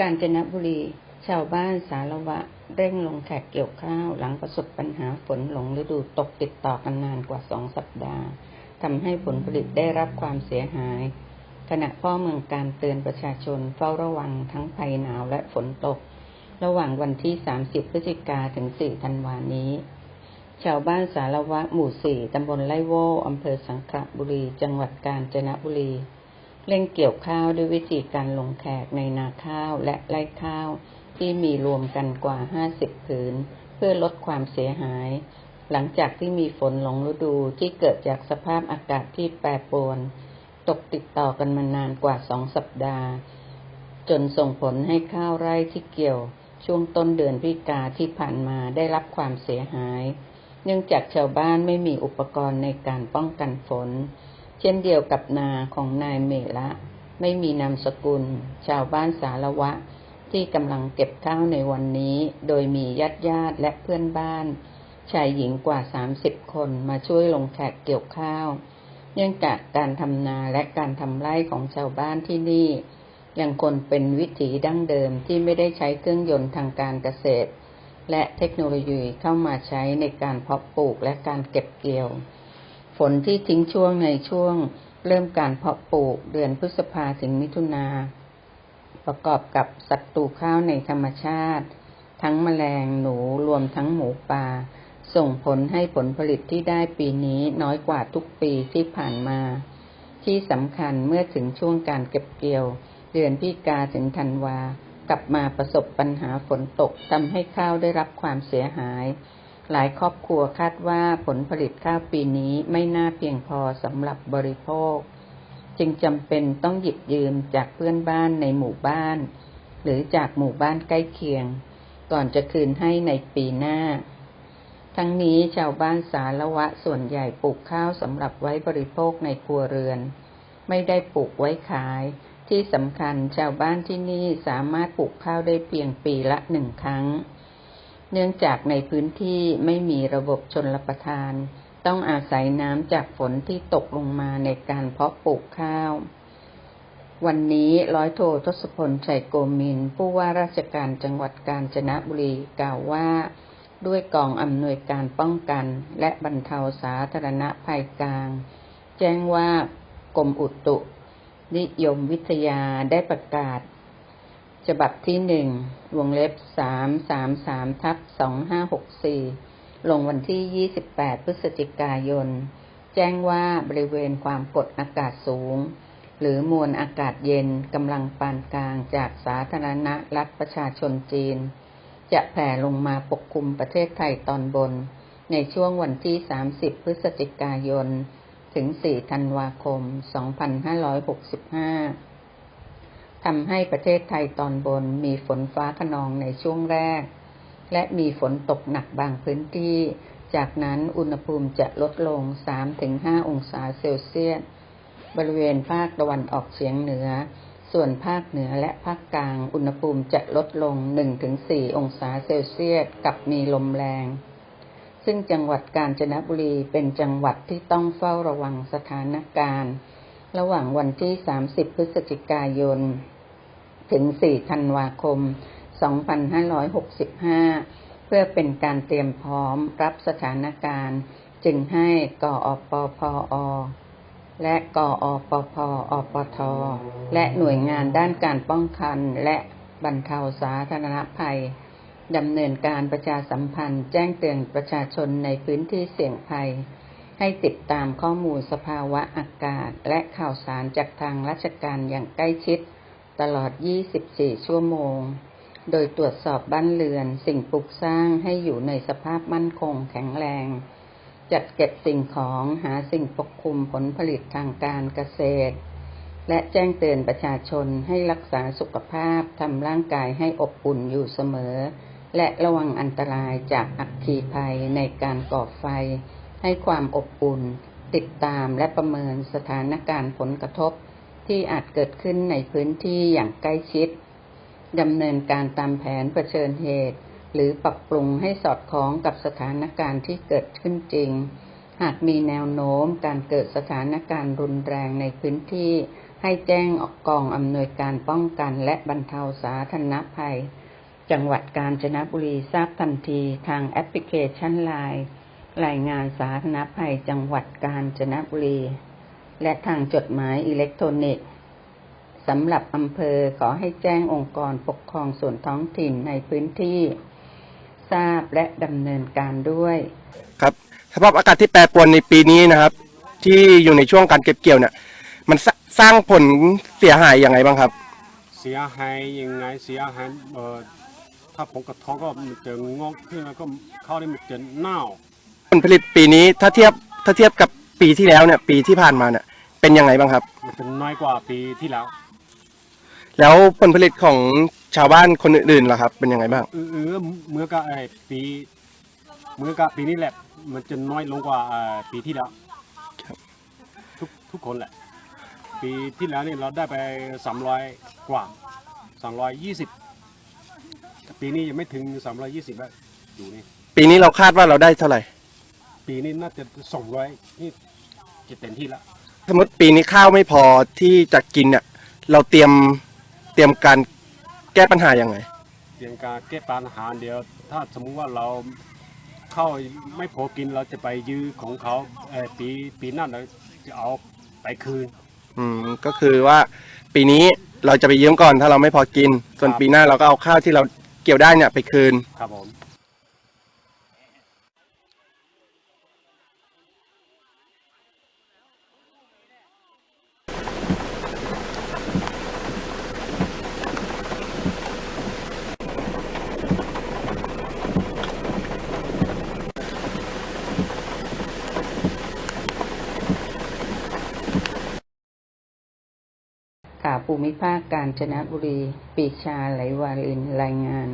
กาญจนบุรี ชาวบ้านสารวะ เร่งลงแขกเกี่ยวข้าวหลังประสบปัญหาฝนหลงฤดูตกติดต่อกันนานกว่าสองสัปดาห์ทำให้ผลผลิตได้รับความเสียหาย ขณะพ่อเมืองการเตือนประชาชนเฝ้าระวังทั้งภัยหนาวและฝนตก ระหว่างวันที่ 30 พฤศจิกาถึง 4 ธันวานี้ ชาวบ้านสารวะหมู่ 4 ตำบลไร่โวอำเภอสังขละบุรี จังหวัดกาญจนบุรี เร่งเกี่ยวข้าวด้วยวิธีการลงแขกในนาข้าวและไร่ข้าวที่มีรวมกันกว่า50ผืน เพื่อลดความเสียหาย หลังจากที่มีฝนหลงฤดูที่เกิดจากสภาพอากาศที่แปรปรวน ตกติดต่อกันมานานกว่าสองสัปดาห์ จนส่งผลให้ข้าวไร่ที่เกี่ยว ช่วงต้นเดือนพิกาที่ผ่านมาได้รับความเสียหาย เนื่องจากชาวบ้านไม่มีอุปกรณ์ในการป้องกันฝน ช่นเดียวกับนาของนายเมละ ไม่มีนามสกุล ชาวบ้านสารวะ ที่กำลังเก็บข้าวในวันนี้ โดยมีญาติญาติและเพื่อนบ้าน ชายหญิงกว่า30คนมาช่วยลงแขกเกี่ยวข้าว เนื่องจากการทำนาและการทำไร่ของชาวบ้านที่นี่ ยังคงเป็นวิถีดั้งเดิมที่ไม่ได้ใช้เครื่องยนต์ทางการเกษตร และเทคโนโลยีเข้ามาใช้ในการเพาะปลูกและการเก็บเกี่ยว ฝนที่ทิ้งช่วงในช่วง เริ่มการเพาะปลูกเดือนพฤษภาถึงมิถุนา ประกอบกับศัตรูข้าวในธรรมชาติ ทั้งแมลงหนูรวมทั้งหมูป่า ส่งผลให้ผลผลิตที่ได้ปีนี้น้อยกว่าทุกปีที่ผ่านมา ที่สำคัญเมื่อถึงช่วงการเก็บเกี่ยว เดือนพิกาถึงธันวากลับมาประสบปัญหาฝนตกทำให้ข้าวได้รับความเสียหาย หลายครอบครัวคาดว่าผลผลิตข้าวปีนี้ไม่น่าเพียงพอสำหรับบริโภค จึงจำเป็นต้องหยิบยืมจากเพื่อนบ้านในหมู่บ้าน หรือจากหมู่บ้านใกล้เคียง ก่อนจะคืนให้ในปีหน้า ทั้งนี้ชาวบ้านสารวะส่วนใหญ่ปลูกข้าวสำหรับไว้บริโภคในครัวเรือน ไม่ได้ปลูกไว้ขาย ที่สำคัญชาวบ้านที่นี่สามารถปลูกข้าวได้เพียงปีละหนึ่งครั้ง เนื่องจากในพื้นที่ไม่มีระบบชนรประทาน ต้องอาศัยน้ำจากฝนที่ตกลงมาในการเพาะปลูกข้าว วันนี้ร้อยโททศพลชัยโกมิน ผู้ว่าราชการจังหวัดกาญจนบุรีกล่าวว่าด้วยกองอำนวยการป้องกันและบรรเทาสาธารณภัยกลาง แจ้งว่ากรมอุตุนิยมวิทยาได้ประกาศ ฉบับที่หนึ่งวงเล็บสามสามสามทับสองห้าหกสี่ลงวันที่ยี่สิบแปดพฤศจิกายน แจ้งว่าบริเวณความกดอากาศสูง หรือมวลอากาศเย็นกำลังปานกลางจากสาธารณรัฐประชาชนจีน จะแผ่ลงมาปกคลุมประเทศไทยตอนบน ในช่วงวันที่ 30 พฤศจิกายน ถึง 4 ธันวาคม 2565 ทำให้ประเทศไทยตอนบนมีฝนฟ้าขนองในช่วงแรก และมีฝนตกหนักบางพื้นที่ จากนั้นอุณหภูมิจะลดลง 3-5 องศาเซลเซียส บริเวณภาคตะวันออกเฉียงเหนือ ส่วนภาคเหนือและภาคกลางอุณหภูมิจะลดลง 1-4 องศาเซลเซียสกับมีลมแรง ซึ่งจังหวัดกาญจนบุรีเป็นจังหวัดที่ต้องเฝ้าระวังสถานการณ์ ระหว่างวันที่ 30 พฤศจิกายน ถึง 4 ธันวาคม 2565 เพื่อเป็นการเตรียมพร้อมรับสถานการณ์ จึงให้กอปพอและกอปพอปท และหน่วยงานด้านการป้องกันและบรรเทาสาธารณภัยดำเนินการประชาสัมพันธ์แจ้งเตือนประชาชนในพื้นที่เสี่ยงภัย ให้ติดตามข้อมูลสภาวะอากาศและข่าวสารจากทางราชการอย่างใกล้ชิด ตลอด 24 ชั่วโมง โดยตรวจสอบบ้านเรือน สิ่งปลูกสร้างให้อยู่ในสภาพมั่นคงแข็งแรง จัดเก็บสิ่งของหาสิ่งปกคลุมผลผลิตทางการเกษตร และแจ้งเตือนประชาชนให้รักษาสุขภาพทำร่างกายให้อบอุ่นอยู่เสมอ และระวังอันตรายจากอัคคีภัยในการก่อไฟ ให้ความอบอุ่น ติดตามและประเมินสถานการณ์ผลกระทบ ที่อาจเกิดขึ้นในพื้นที่อย่างใกล้ชิดดำเนินการตามแผนเผชิญเหตุ หรือปรับปรุงให้สอดคล้องกับสถานการณ์ที่เกิดขึ้นจริง หากมีแนวโน้มการเกิดสถานการณ์รุนแรงในพื้นที่ ให้แจ้งออกกองอำนวยการป้องกันและบรรเทาสาธารณภัย จังหวัดกาญจนบุรีทราบทันทีทางแอปพลิเคชันไลน์รายงานสาธารณภัยจังหวัดกาญจนบุรี และทางจดหมายอิเล็กทรอนิกส์สำหรับอำเภอขอให้แจ้งองค์กรปกครองส่วนท้องถิ่นในพื้นที่ ทราบและดำเนินการด้วย ครับสภาพอากาศที่แปรปรวนในปีนี้นะครับ ที่อยู่ในช่วงการเก็บเกี่ยวเนี่ย มันสสร้างผลเสียหายยังไงบ้างครับ เสียหายยังไงเสียหายเอ่อถ้าผมกระท้องก็มันจะงอกขึ้นแล้วก็เข้าได้มันจะเน่าผลผลิตปีนี้ถ้าเทียบถ้าเทียบกับ ปีที่แล้วเนี่ย ปีที่ผ่านมาเนี่ยเป็นยังไงบ้างครับ มันจะน้อยกว่าปีที่แล้ว แล้วผลผลิตของชาวบ้านคนอื่นๆล่ะครับ เป็นยังไงบ้าง เออเออเมื่อกับไอ้ปีเมื่อกับปีนี้แหละ มันจะน้อยลงกว่าเอ่อปีที่แล้วครับ ทุกทุกคนแหละ ปีที่แล้วนี่เราได้ไปสามร้อยกว่าสามร้อยยี่สิบปีนี้ยังไม่ถึงสามร้อยยี่สิบแล้วอยู่นี่ปีนี้เราคาดว่าเราได้เท่าไหร่ ปีนี้น่าจะสองร้อยนี่จะเต็มที่แล้วสมมติปีนี้ข้าวไม่พอที่จะกินเนี่ยเราเตรียมเตรียมการแก้ปัญหายังไงเพียงการแก้ปัญหาเดียว ถ้าสมมุติว่าเราเข้าวไม่พอกินเราจะไปยื้อของเขาเอ่อปีปีหน้าเราจะเอาไปคืน อืมก็คือว่าปีนี้เราจะไปยืมก่อนถ้าเราไม่พอกิน ส่วนครับ ปีหน้าเราก็เอาข้าวที่เราเกี่ยวได้เนี่ยไปคืน ครับผม ภูมิภาคกาญจนบุรี ปีชาไหลวาลินรายงาน